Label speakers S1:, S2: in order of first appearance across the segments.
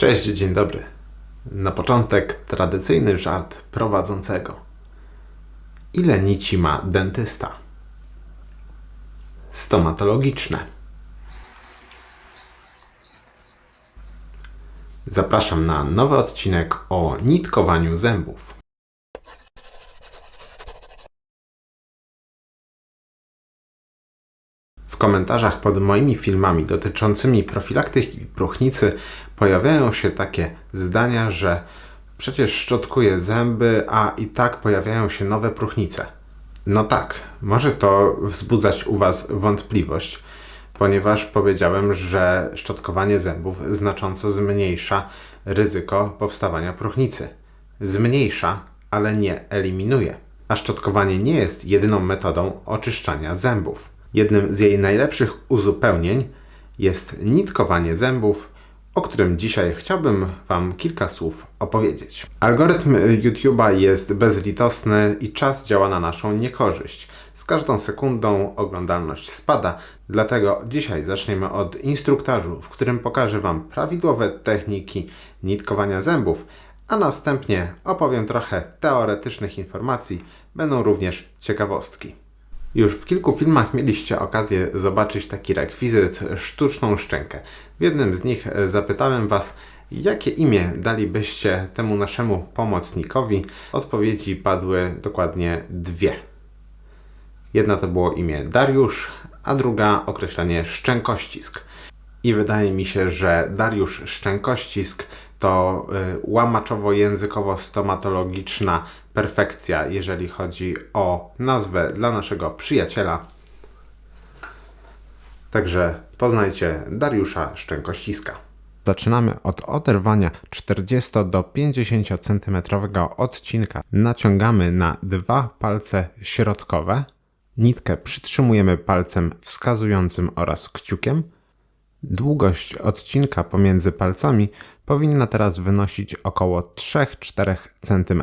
S1: Cześć, dzień dobry. Na początek tradycyjny żart prowadzącego. Ile nici ma dentysta? Stomatologiczne. Zapraszam na nowy odcinek o nitkowaniu zębów. W komentarzach pod moimi filmami dotyczącymi profilaktyki próchnicy pojawiają się takie zdania, że przecież szczotkuję zęby, a i tak pojawiają się nowe próchnice. No tak, może to wzbudzać u Was wątpliwość, ponieważ powiedziałem, że szczotkowanie zębów znacząco zmniejsza ryzyko powstawania próchnicy. Zmniejsza, ale nie eliminuje. A szczotkowanie nie jest jedyną metodą oczyszczania zębów. Jednym z jej najlepszych uzupełnień jest nitkowanie zębów, o którym dzisiaj chciałbym Wam kilka słów opowiedzieć. Algorytm YouTube'a jest bezlitosny i czas działa na naszą niekorzyść. Z każdą sekundą oglądalność spada, dlatego dzisiaj zaczniemy od instruktażu, w którym pokażę Wam prawidłowe techniki nitkowania zębów, a następnie opowiem trochę teoretycznych informacji, będą również ciekawostki. Już w kilku filmach mieliście okazję zobaczyć taki rekwizyt sztuczną szczękę. W jednym z nich e, zapytałem Was, jakie imię dalibyście temu naszemu pomocnikowi. Odpowiedzi padły dokładnie dwie. Jedna to było imię Dariusz, a druga określenie szczękościsk. I wydaje mi się, że Dariusz Szczękościsk to y, łamaczowo-językowo-stomatologiczna perfekcja, jeżeli chodzi o nazwę dla naszego przyjaciela. Także poznajcie Dariusza Szczękościska. Zaczynamy od oderwania 40 do 50 cm odcinka. Naciągamy na dwa palce środkowe. Nitkę przytrzymujemy palcem wskazującym oraz kciukiem. Długość odcinka pomiędzy palcami powinna teraz wynosić około 3-4 cm.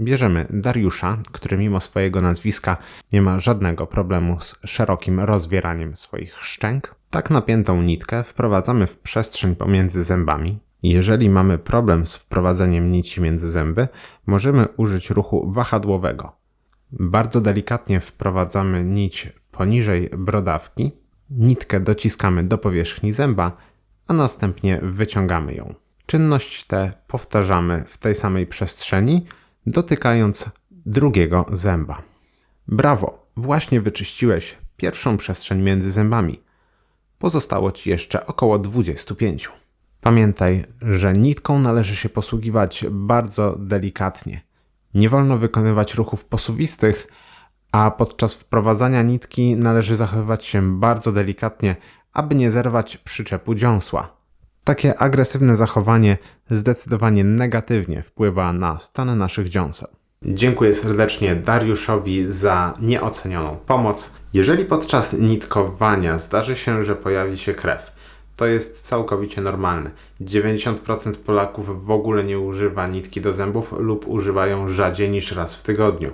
S1: Bierzemy Dariusza, który mimo swojego nazwiska nie ma żadnego problemu z szerokim rozwieraniem swoich szczęk. Tak napiętą nitkę wprowadzamy w przestrzeń pomiędzy zębami. Jeżeli mamy problem z wprowadzeniem nici między zęby, możemy użyć ruchu wahadłowego. Bardzo delikatnie wprowadzamy nić poniżej brodawki, nitkę dociskamy do powierzchni zęba, a następnie wyciągamy ją. Czynność tę powtarzamy w tej samej przestrzeni, dotykając drugiego zęba. Brawo, właśnie wyczyściłeś pierwszą przestrzeń między zębami. Pozostało ci jeszcze około 25. Pamiętaj, że nitką należy się posługiwać bardzo delikatnie. Nie wolno wykonywać ruchów posuwistych, a podczas wprowadzania nitki należy zachowywać się bardzo delikatnie, aby nie zerwać przyczepu dziąsła. Takie agresywne zachowanie zdecydowanie negatywnie wpływa na stan naszych dziąseł. Dziękuję serdecznie Dariuszowi za nieocenioną pomoc. Jeżeli podczas nitkowania zdarzy się, że pojawi się krew, to jest całkowicie normalne. 90% Polaków w ogóle nie używa nitki do zębów lub używają rzadziej niż raz w tygodniu,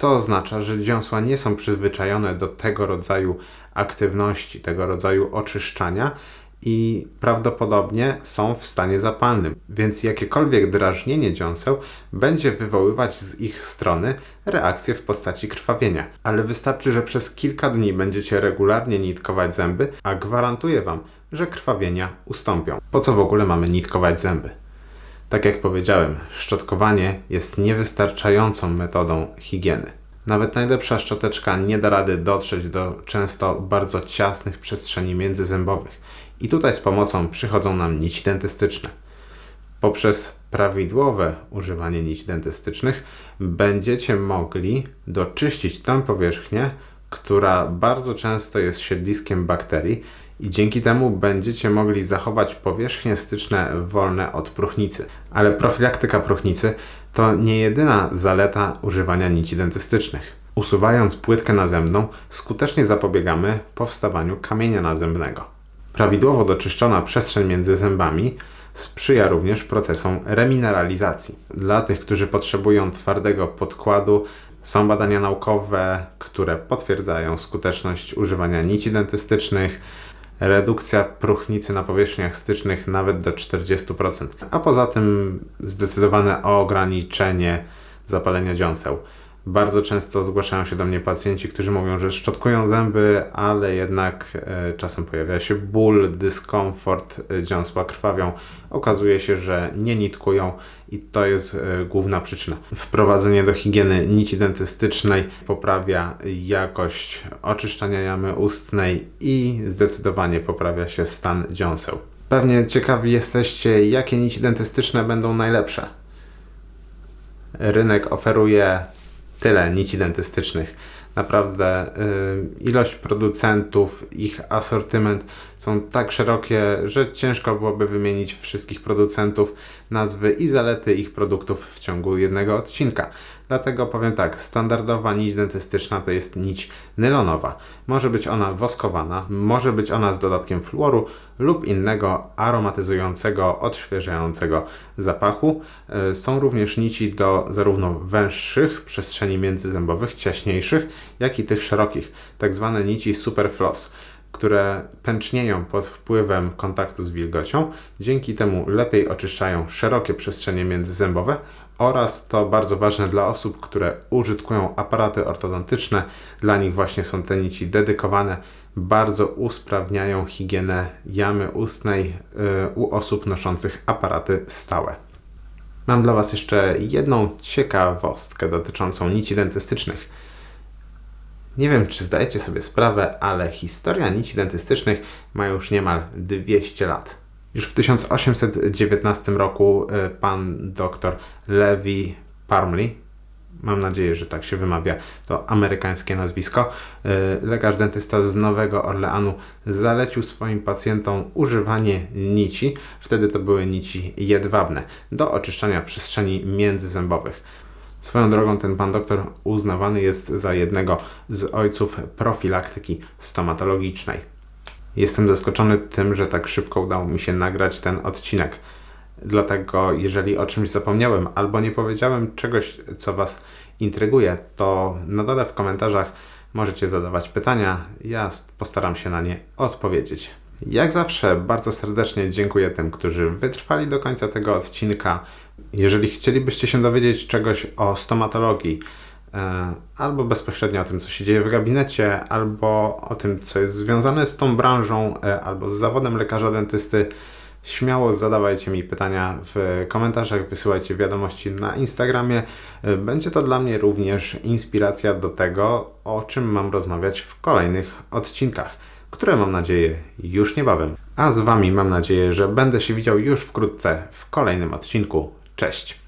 S1: co oznacza, że dziąsła nie są przyzwyczajone do tego rodzaju aktywności, tego rodzaju oczyszczania i prawdopodobnie są w stanie zapalnym, więc jakiekolwiek drażnienie dziąseł będzie wywoływać z ich strony reakcję w postaci krwawienia. Ale wystarczy, że przez kilka dni będziecie regularnie nitkować zęby, a gwarantuję Wam, że krwawienia ustąpią. Po co w ogóle mamy nitkować zęby? Tak jak powiedziałem, szczotkowanie jest niewystarczającą metodą higieny. Nawet najlepsza szczoteczka nie da rady dotrzeć do często bardzo ciasnych przestrzeni międzyzębowych. I tutaj z pomocą przychodzą nam nici dentystyczne. Poprzez prawidłowe używanie nici dentystycznych będziecie mogli doczyścić tę powierzchnię, która bardzo często jest siedliskiem bakterii i dzięki temu będziecie mogli zachować powierzchnie styczne wolne od próchnicy. Ale profilaktyka próchnicy to nie jedyna zaleta używania nici dentystycznych. Usuwając płytkę nazębną, skutecznie zapobiegamy powstawaniu kamienia nazębnego. Prawidłowo doczyszczona przestrzeń między zębami sprzyja również procesom remineralizacji. Dla tych, którzy potrzebują twardego podkładu, są badania naukowe, które potwierdzają skuteczność używania nici dentystycznych. Redukcja próchnicy na powierzchniach stycznych nawet do 40%, a poza tym zdecydowane ograniczenie zapalenia dziąseł. Bardzo często zgłaszają się do mnie pacjenci, którzy mówią, że szczotkują zęby, ale jednak e, czasem pojawia się ból, dyskomfort, e, dziąsła krwawią. Okazuje się, że nie nitkują i to jest e, główna przyczyna. Wprowadzenie do higieny nici dentystycznej poprawia jakość oczyszczania jamy ustnej i zdecydowanie poprawia się stan dziąseł. Pewnie ciekawi jesteście, jakie nici dentystyczne będą najlepsze. Rynek oferuje tyle nici dentystycznych. Naprawdę y, ilość producentów, ich asortyment są tak szerokie, że ciężko byłoby wymienić wszystkich producentów, nazwy i zalety ich produktów w ciągu jednego odcinka. Dlatego powiem tak, standardowa nić dentystyczna to jest nić nylonowa. Może być ona woskowana, może być ona z dodatkiem fluoru lub innego aromatyzującego, odświeżającego zapachu. Y, Są również nici do zarówno węższych przestrzeni międzyzębowych, ciaśniejszych, jak i tych szerokich, tak zwane nici superfloss które pęcznieją pod wpływem kontaktu z wilgocią, dzięki temu lepiej oczyszczają szerokie przestrzenie międzyzębowe oraz to bardzo ważne dla osób, które użytkują aparaty ortodontyczne. Dla nich właśnie są te nici dedykowane, bardzo usprawniają higienę jamy ustnej yy, u osób noszących aparaty stałe. Mam dla Was jeszcze jedną ciekawostkę dotyczącą nici dentystycznych. Nie wiem, czy zdajecie sobie sprawę, ale historia nici dentystycznych ma już niemal 200 lat. Już w 1819 roku e, pan dr Levi Parmley, mam nadzieję, że tak się wymawia to amerykańskie nazwisko, e, lekarz dentysta z Nowego Orleanu zalecił swoim pacjentom używanie nici, wtedy to były nici jedwabne, do oczyszczania przestrzeni międzyzębowych. Swoją drogą ten pan doktor uznawany jest za jednego z ojców profilaktyki stomatologicznej. Jestem zaskoczony tym, że tak szybko udało mi się nagrać ten odcinek. Dlatego, jeżeli o czymś zapomniałem albo nie powiedziałem czegoś, co Was intryguje, to na dole w komentarzach możecie zadawać pytania. Ja postaram się na nie odpowiedzieć. Jak zawsze, bardzo serdecznie dziękuję tym, którzy wytrwali do końca tego odcinka. Jeżeli chcielibyście się dowiedzieć czegoś o stomatologii, albo bezpośrednio o tym, co się dzieje w gabinecie, albo o tym, co jest związane z tą branżą, e, albo z zawodem lekarza dentysty, śmiało zadawajcie mi pytania w komentarzach, wysyłajcie wiadomości na Instagramie. E, Będzie to dla mnie również inspiracja do tego, o czym mam rozmawiać w kolejnych odcinkach, które mam nadzieję już niebawem. A z Wami mam nadzieję, że będę się widział już wkrótce w kolejnym odcinku. Cześć!